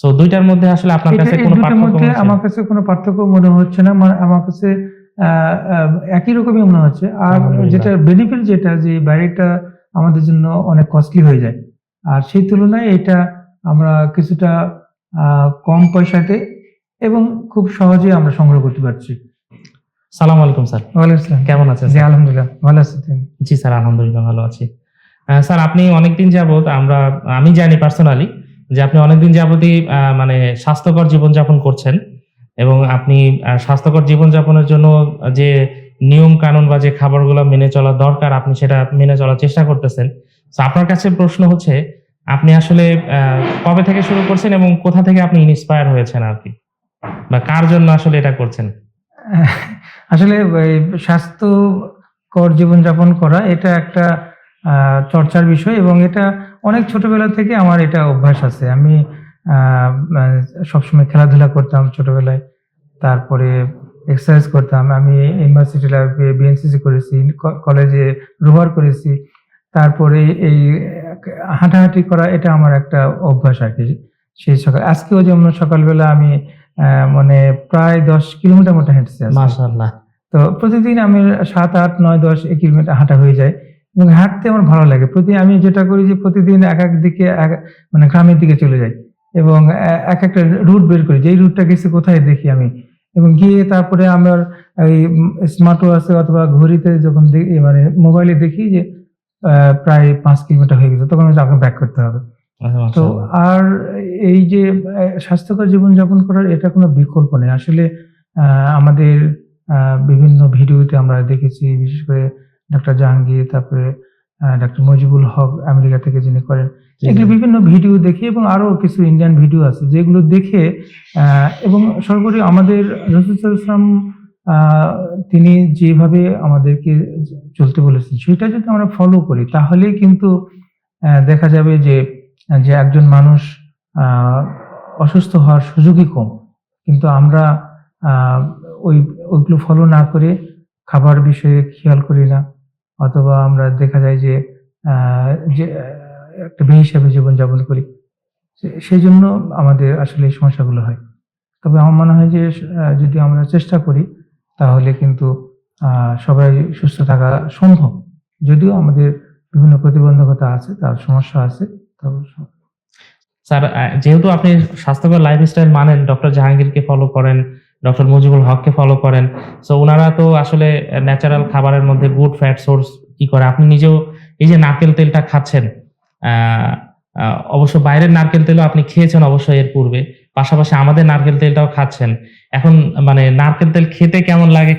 So দুইটার মধ্যে আসলে আপনার কাছে কোনো পার্থক্য? আমার কাছে কোনো পার্থক্য মনে হচ্ছে না মানে আমার কাছে একই রকমই মনে হচ্ছে। আর যেটা বেনিফিট যেটা যে বাইরেটা আমাদের জন্য অনেক কস্টলি হয়ে যায়। আর সেই তুলনায় এটা আমরা কিছুটা কম পয়সাতে এবং খুব সহজে আমরা সংগ্রহ করতে পারছি। সালাম আলাইকুম স্যার। ওয়ালাইকুম আসসালাম। কেমন আছেন জি আলহামদুলিল্লাহ ভালো আছি। জি স্যার আলহামদুলিল্লাহ ভালো আছি। স্যার আপনি অনেকদিন যাবত আমরা আমি জানি পার্সোনালি যে আপনি অনেকদিন যাবতই মানে স্বাস্থ্যকর জীবনযাপন করছেন এবং আপনি স্বাস্থ্যকর জীবনযাপনের জন্য যে নিয়ম কানুন বা যে খাবারগুলো মেনে চলা দরকার, আপনি সেটা মেনে চলার চেষ্টা করতেছেন। তো আপনার কাছে প্রশ্ন হচ্ছে, আপনি আসলে কবে থেকে শুরু করছেন এবং কোথা থেকে আপনি ইন্সপায়ার হয়েছেন আর কি? বা কার জন্য আসলে এটা করছেন? আসলে স্বাস্থ্যকর জীবনযাপন করা এটা একটা চর্চার বিষয় এবং এটা অনেক ছোটবেলা থেকে আমার এটা অভ্যাস আছে। আমি সবসময় খেলাধুলা করতাম ছোটবেলায়। তারপরে এক্সারসাইজ করতাম। আমি ইউনিভার্সিটি লাইফে বিএনসিসি করেছি কলেজে রোভার করেছি। তারপরে এই হাঁটাহাঁটি করা এটা আমার একটা অভ্যাস আর কি। সেই সকাল আজকেও যেমন সকালবেলা আমি মানে প্রায় দশ কিলোমিটার মতো হেঁটেছি তো প্রতিদিন আমি সাত আট নয় দশ এক কিলোমিটার হাঁটা হয়ে যায়। এবং হাঁটতে আমার ভালো লাগে। প্রতি আমি যেটা করি যে প্রতিদিন এক এক দিকে এক- মানে গ্রামের দিকে চলে যাই এবং এক একটা রুট বের করি। যেই রুটটা গেছে কোথায় দেখি আমি। এবং গিয়ে তারপরে আমার এই স্মার্ট ওয়াচে অথবা ঘড়িতে যখন দেখি মানে মোবাইলে দেখি যে প্রায় পাঁচ কিলোমিটার হয়ে গেছে তখন আমাকে ব্যাক করতে হবে। তো আর এই যে স্বাস্থ্যকর জীবনযাপন করার এটা কোনো বিকল্প নেই। আসলে আহ, আমাদের আহ, বিভিন্ন ভিডিওতে আমরা দেখেছি বিশেষ করে ডক্টর জাহাঙ্গীর তারপরে ডক্টর মজিবুল হক আমেরিকা থেকে যিনি করেন এগুলো বিভিন্ন ভিডিও দেখি এবং আরও কিছু ইন্ডিয়ান ভিডিও আছে যেগুলো দেখে এবং সর্বোপরি আমাদের রসুল ইসলাম তিনি যেভাবে আমাদেরকে চলতে বলেছেন সেটা যদি আমরা ফলো করি তাহলেই কিন্তু দেখা যাবে যে যে একজন মানুষ অসুস্থ হওয়ার সুযোগই কম। কিন্তু আমরা ওই ওইগুলো ফলো না করে খাবার বিষয়ে খেয়াল করি না। অথবা আমরা দেখা যায় যে যে, একটা বে হিসাবে জীবনযাপন করি সেই জন্য আমাদের আসলে এই সমস্যাগুলো হয়। তবে আমার মনে হয় যে যদি আমরা চেষ্টা করি, তাহলে কিন্তু সবাই সুস্থ থাকা সম্ভব। যদিও আমাদের বিভিন্ন প্রতিবন্ধকতা আছে, তার সমস্যা আছে সব- স্যার যেহেতু আপনি স্বাস্থ্যকর লাইফস্টাইল মানেন ডক্টর জাহাঙ্গীরকে ফলো করেন ডক্টর মুজিবুল হককে ফলো করেন। সো ওনারা তো আসলে ন্যাচারাল খাবারের মধ্যে গুড ফ্যাট সোর্স কি করে। আপনি নিজেও এই যে নারকেল তেলটা খাচ্ছেন অবশ্য বাইরের নারকেল তেলও আপনি খেয়েছেন অবশ্যই এর পূর্বে। পাশাপাশি আমাদের নারকেল তেলটাও খাচ্ছেন। এখন মানে নারকেল তেল খেতে কেমন লাগে?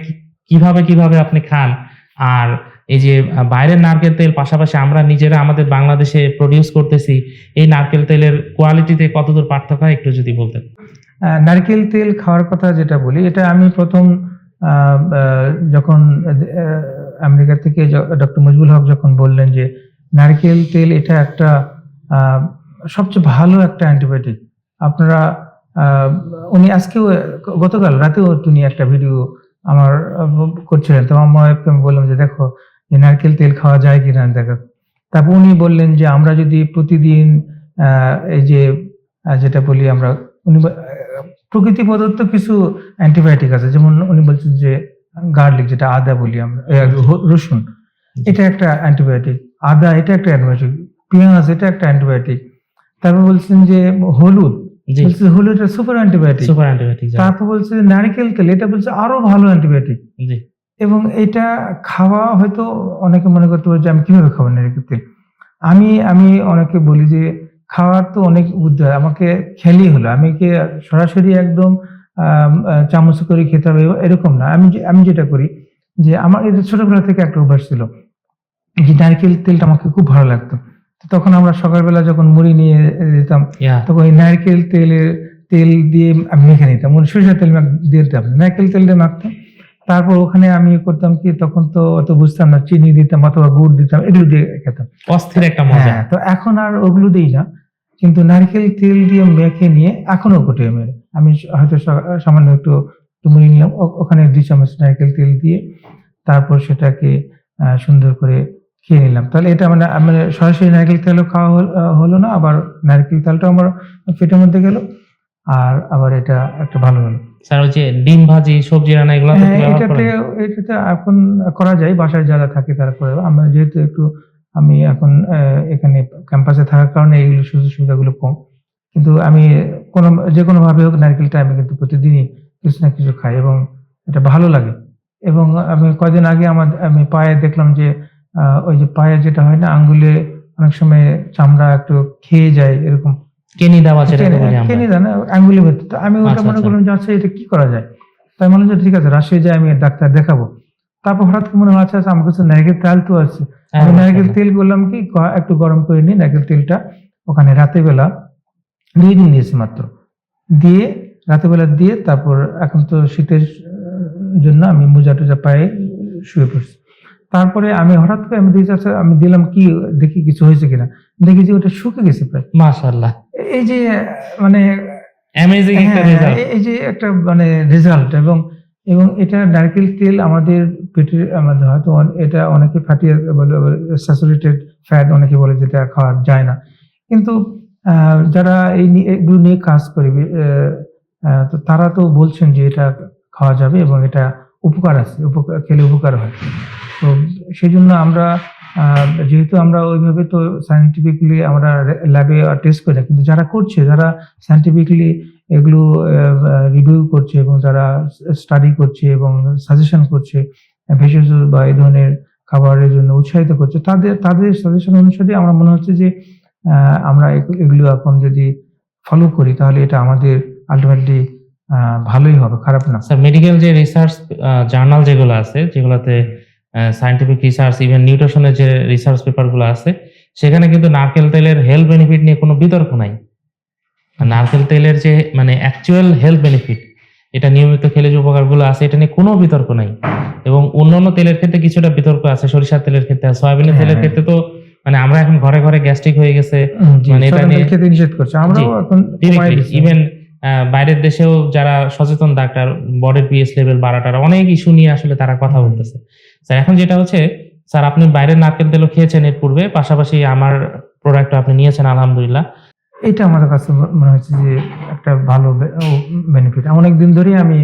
কীভাবে কীভাবে আপনি খান? আর এই যে বাইরের নারকেল তেল, পাশাপাশি আমরা নিজেরা আমাদের বাংলাদেশে প্রডিউস করতেছি, এই নারকেল তেলের কোয়ালিটিতে কতদূর পার্থক্য হয় একটু যদি বলতেন? নারকেল তেল খাওয়ার কথা যেটা বলি, এটা আমি প্রথম যখন আমেরিকা থেকে ডক্টর মজবুল হক যখন বললেন যে নারকেল তেল এটা একটা সবচেয়ে ভালো একটা অ্যান্টিবায়োটিক। আপনারা উনি আজকেও, গতকাল রাতেও তিনি একটা ভিডিও আমার করছিলেন। তো আমার আমি বললাম যে দেখো, যে নারকেল তেল খাওয়া যায় কিনা দেখো। তারপর উনি বললেন যে আমরা যদি প্রতিদিন এই যে যেটা বলি আমরা, উনি প্রকৃতি প্রদত্ত কিছু অ্যান্টিবায়োটিক আছে যেমন উনি বলছেন যে গার্লিক যেটা আদা বলি আমরা রসুন এটা একটা অ্যান্টিবায়োটিক আদা এটা একটা অ্যান্টিবায়োটিক পেঁয়াজ এটা একটা অ্যান্টিবায়োটিক তারপর বলছেন যে হলুদ বলছে হলুদ সুপার অ্যান্টিবায়োটিক সুপার অ্যান্টিবায়োটিক তারপর বলছে নারকেল তেল এটা বলছে আরও ভালো অ্যান্টিবায়োটিক জি। এবং এটা খাওয়া হয়তো অনেকে মনে করতে পারে যে আমি কীভাবে খাব নারকেল তেল? আমি আমি অনেকে বলি যে খাওয়ার তো অনেক বুদ্ধি হয় আমাকে খেলেই হলো। আমি কি সরাসরি একদম চামচ করে খেতে হবে এরকম না। আমি আমি যেটা করি যে আমার এটা ছোটবেলা থেকে একটা অভ্যাস ছিল যে নারকেল তেলটা আমাকে খুব ভালো লাগতো। তখন আমরা সকালবেলা যখন মুড়ি নিয়ে যেতাম তখন ওই নারকেল তেলের তেল দিয়ে আমি মেখে নিতাম। মানে সরিষার তেল দিয়ে দিতাম নারকেল তেল দিয়ে মাখতাম। তারপর ওখানে আমি করতাম কি তখন তো অত বুঝতাম না চিনি দিতাম অথবা গুড় দিতাম এগুলো দিয়ে খেতাম। অস্থির একটা মজা। হ্যাঁ তো এখন আর ওগুলো দিই না। কিন্তু নারকেল তেল দিয়ে মেখে নিয়ে এখনও কোটে মেরে। আমি হয়তো সামান্য একটু টুমুরি নিলাম। ওখানে দুই চামচ নারকেল তেল দিয়ে তারপর সেটাকে সুন্দর করে খেয়ে নিলাম। তাহলে এটা মানে মানে সরাসরি নারকেল তেলও খাওয়া হল- না আবার নারকেল তেলটাও আমার পেটের মধ্যে গেল আর আবার এটা একটা ভালো হলো। স্যার ওই যে ডিম ভাজি সবজি রান্না এগুলো হ্যাঁ, এটাতে এটাতে এখন করা যায় বাসায় যারা থাকে তারা করে। আমরা যেহেতু একটু আমি এখন এখানে ক্যাম্পাসে থাকার কারণে এইগুলো সুযোগ সুবিধাগুলো কম। কিন্তু আমি কোনো যে কোনো ভাবে হোক নারকেলটা আমি কিন্তু প্রতিদিনই কিছু না কিছু খাই এবং এটা ভালো লাগে। এবং আমি কয়দিন আগে আমার আমি পায়ে দেখলাম যে আহ, ওই যে পায়ে যেটা হয় না আঙ্গুলে অনেক সময় চামড়া একটু খেয়ে যায় এরকম। কেনি দেওয়া যেটা কেনে- বলি আমরা। কেনে না আঙ্গুলি ভেতর তো আমি ওটা আচ্ছা, মনে আচ্ছা। করলাম যে আচ্ছা এটা কি করা যায়? তাই মনে হচ্ছে ঠিক আছে রাজশাহী যাই আমি ডাক্তার দেখাবো। তারপর হঠাৎ মনে হলো আচ্ছা আচ্ছা আমার কাছে নারকেল তেল তো আছে। হ্যাঁ, আমি নারকেল তেল করলাম কি একটু গরম করে নিই নারকেল তেলটা ওখানে রাতে বেলা দুই দিন দিয়েছি মাত্র। দিয়ে রাতে বেলা দিয়ে তারপর এখন তো শীতের জন্য আমি মোজা টোজা পায়ে শুয়ে পড়ছি। তারপরে আমি হঠাৎ করে আমি দিয়েছি আচ্ছা আমি দিলাম কি দেখি কিছু হয়েছে কিনা। দেখি যে ওটা শুকে গেছে প্রায়। মাশাআল্লাহ। এই যে মানে অ্যামেজিং একটা হ্যাঁ, রেজাল্ট এই যে একটা মানে রেজাল্ট এবং এবং এটা নারকেল তেল আমাদের পেটের, আমাদের হয়তো এটা অনেকে ফ্যাটি বলে স্যাচুরেটেড ফ্যাট অনেকে বলে যেটা খাওয়া যায় না। কিন্তু যারা এই এগুলো নিয়ে কাজ করে তো তারা তো বলছেন যে এটা খাওয়া যাবে এবং এটা উপকার আছে উপকার খেলে উপকার হয়। তো সেই জন্য আমরা যেহেতু আমরা ওইভাবে তো সায়েন্টিফিকলি আমরা ল্যাবে টেস্ট করি না, কিন্তু যারা করছে, যারা সায়েন্টিফিকলি এগুলো করছে এবং যারা স্টাডি করছে এবং সাজেশন করছে ভেষজ বা এই ধরনের খাবারের জন্য উৎসাহিত করছে, তাদের তাদের সাজেশন অনুসারে আমার মনে হচ্ছে যে আমরা এগু- এগুলো এখন যদি ফলো করি তাহলে এটা আমাদের আলটিমেটলি ভালোই হবে, খারাপ না। স্যার মেডিকেল যে রিসার্চ জার্নাল যেগুলো আছে, যেগুলোতে সায়েন্টিফিক রিসার্চ ইভেন নিউট্রিশনের যে রিসার্চ পেপারগুলো আছে, সেখানে কিন্তু নারকেল তেলের হেলথ বেনিফিট নিয়ে কোনো বিতর্ক নাই। নারকেল তেলের যে মানে অ্যাকচুয়াল হেলথ বেনিফিট এটা নিয়মিত খেলে যে উপকারগুলো আছে এটা নিয়ে কোনো বিতর্ক নাই। এবং অন্যান্য তেলের ক্ষেত্রে কিছুটা বিতর্ক আছে সরিষার তেলের ক্ষেত্রে সয়াবিনের তেলের হ্যাঁ। ক্ষেত্রে তো মানে আমরা এখন ঘরে ঘরে গ্যাস্ট্রিক হয়ে গেছে। মানে এটা নিয়ে- খেতে নিষেধ করছে। আমরাও এখন ইভেন বাইরের দেশেও যারা সচেতন ডাক্তার বডির পিএস লেভেল বাড়াটার অনেক ইস্যু নিয়ে আসলে তারা কথা বলতেছে। স্যার এখন যেটা হচ্ছে স্যার আপনি বাইরের নারকেল তেলও খেয়েছেন এর পূর্বে পাশাপাশি আমার প্রোডাক্ট আপনি নিয়েছেন আলহামদুলিল্লাহ। এটা আমার কাছে মনে হচ্ছে যে একটা ভালো বেনিফিট অনেক দিন ধরেই আমি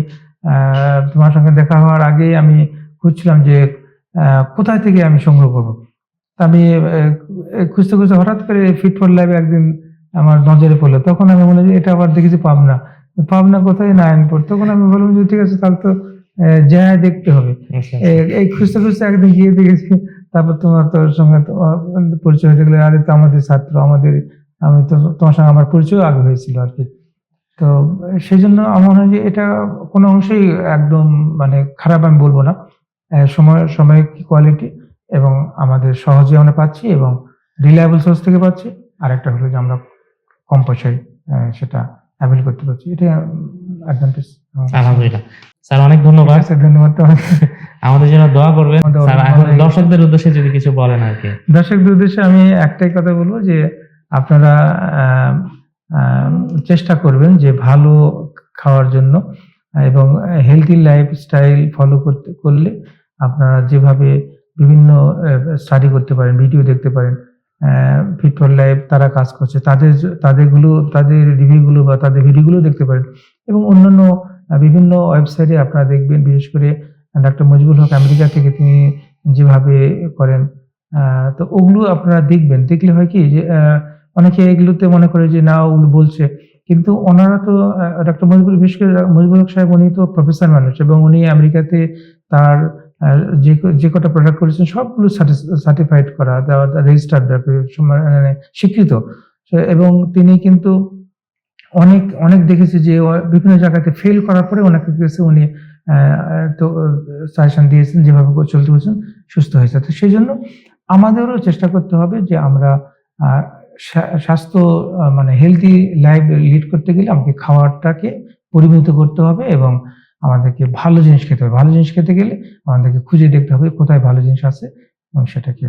তোমার সঙ্গে দেখা হওয়ার আগে আমি খুঁজছিলাম যে কোথায় থেকে আমি সংগ্রহ করব। তা আমি খুঁজতে খুঁজতে হঠাৎ করে ফিট ফর লাইভে একদিন আমার নজরে পড়ল। তখন আমি মনে হয় এটা আবার দেখেছি পাবনা। পাবনা কোথায়? নারায়ণপুর। তখন আমি বললাম যে ঠিক আছে তাহলে তো যায় দেখতে হবে। আচ্ছা, এই খুঁজতে খুঁজতে একদিন গিয়ে দেখেছি তারপর তোমার তোর সঙ্গে পরিচয় হয়ে গেলে আরে তো আমাদের ছাত্র আমাদের আমি তো তোমার সঙ্গে আমার পরিচয় আগে হয়েছিল আর কি। তো সেই জন্য আমার মনে হয় যে এটা কোনো অংশেই একদম মানে খারাপ আমি বলব না। সময় সময় কোয়ালিটি এবং আমাদের সহজে আমরা পাচ্ছি এবং রিলায়েবল সোর্স থেকে পাচ্ছি। আর একটা হলো যে আমরা কম পয়সায় সেটা অ্যাভেল করতে পারছি। এটা অ্যাডভান্টেজ আলহামদুলিল্লাহ। স্যার অনেক ধন্যবাদ। স্যার ধন্যবাদ আমাদের জন্য দোয়া করবেন। দর্শকদের উদ্দেশ্যে যদি কিছু বলেন আর কি। দর্শকদের উদ্দেশ্যে আমি একটাই কথা বলব যে আপনারা চেষ্টা করবেন যে ভালো খাওয়ার জন্য এবং হেলদি লাইফস্টাইল ফলো করতে, করলে আপনারা যেভাবে বিভিন্ন স্টাডি করতে পারেন ভিডিও দেখতে পারেন ফিট ফর লাইফ তারা কাজ করছে, তাদের তাদেরগুলো, তাদের রিভিউগুলো বা তাদের ভিডিওগুলো দেখতে পারেন এবং অন্যান্য বিভিন্ন ওয়েবসাইটে আপনারা দেখবেন, বিশেষ করে ডাক্তার মজিবুল হক আমেরিকা থেকে তিনি যেভাবে করেন তো ওগুলো আপনারা দেখবেন। দেখলে হয় কি যে অনেকে এগুলোতে মনে করে যে, না ওগুলো বলছে। কিন্তু ওনারা তো ডক্টর মজিবুল বিশেষ করে মজিবুল হক সাহেব, উনি তো প্রফেসর মানুষ এবং উনি আমেরিকাতে তার যে যে কটা প্রোডাক্ট করেছেন, সবগুলো সার্টিফাইড করা রেজিস্টার্ড মানে স্বীকৃত। এবং তিনি কিন্তু অনেক অনেক দেখেছি যে বিভিন্ন জায়গাতে ফেল করার পরে ওনাকে কাছে উনি তো সাজেশন দিয়েছেন যেভাবে চলতে বলছেন, সুস্থ হয়েছে। তো সেই জন্য আমাদেরও চেষ্টা করতে হবে যে আমরা স্বাস্থ্য মানে হেলদি লাইফ লিড করতে গেলে আমাকে খাবারটাকে পরিমিত করতে হবে এবং আমাদেরকে ভালো জিনিস খেতে হবে। ভালো জিনিস খেতে গেলে আমাদেরকে খুঁজে দেখতে হবে কোথায় ভালো জিনিস আছে এবং সেটাকে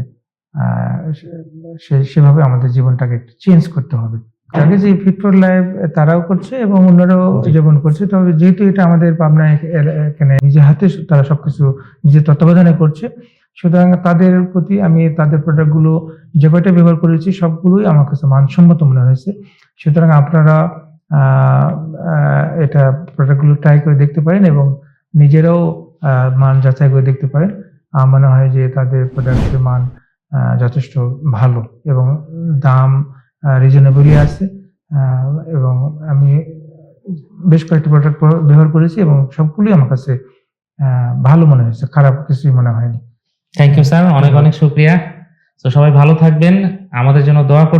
সেভাবে আমাদের জীবনটাকে একটু চেঞ্জ করতে হবে। আগে যে ফিট ফর লাইফ তারাও করছে এবং অন্যরাও জি। যেমন করছে। তবে যেহেতু এটা আমাদের পাবনায় এ- এখানে নিজে হাতে তারা সবকিছু নিজের তত্ত্বাবধানে করছে সুতরাং তাদের প্রতি আমি তাদের প্রোডাক্টগুলো যে কয়টা ব্যবহার করেছি সবগুলোই আমার কাছে মানসম্মত মনে হয়েছে। সুতরাং আপনারা এটা প্রোডাক্টগুলো ট্রাই করে দেখতে পারেন এবং নিজেরাও মান যাচাই করে দেখতে পারেন। আমার মনে হয় যে তাদের প্রোডাক্টের মান যথেষ্ট ভালো এবং দাম রিজনেবলই আছে। এবং আমি বেশ কয়েকটি প্রোডাক্ট ব্যবহার করেছি এবং সবগুলোই আমার কাছে ভালো মনে হয়েছে। খারাপ কিছুই মনে হয়নি। থ্যাংক ইউ স্যার অনেক অনেক শুক্রিয়া। তো সবাই ভালো থাকবেন। আমাদের জন্য দোয়া করবেন।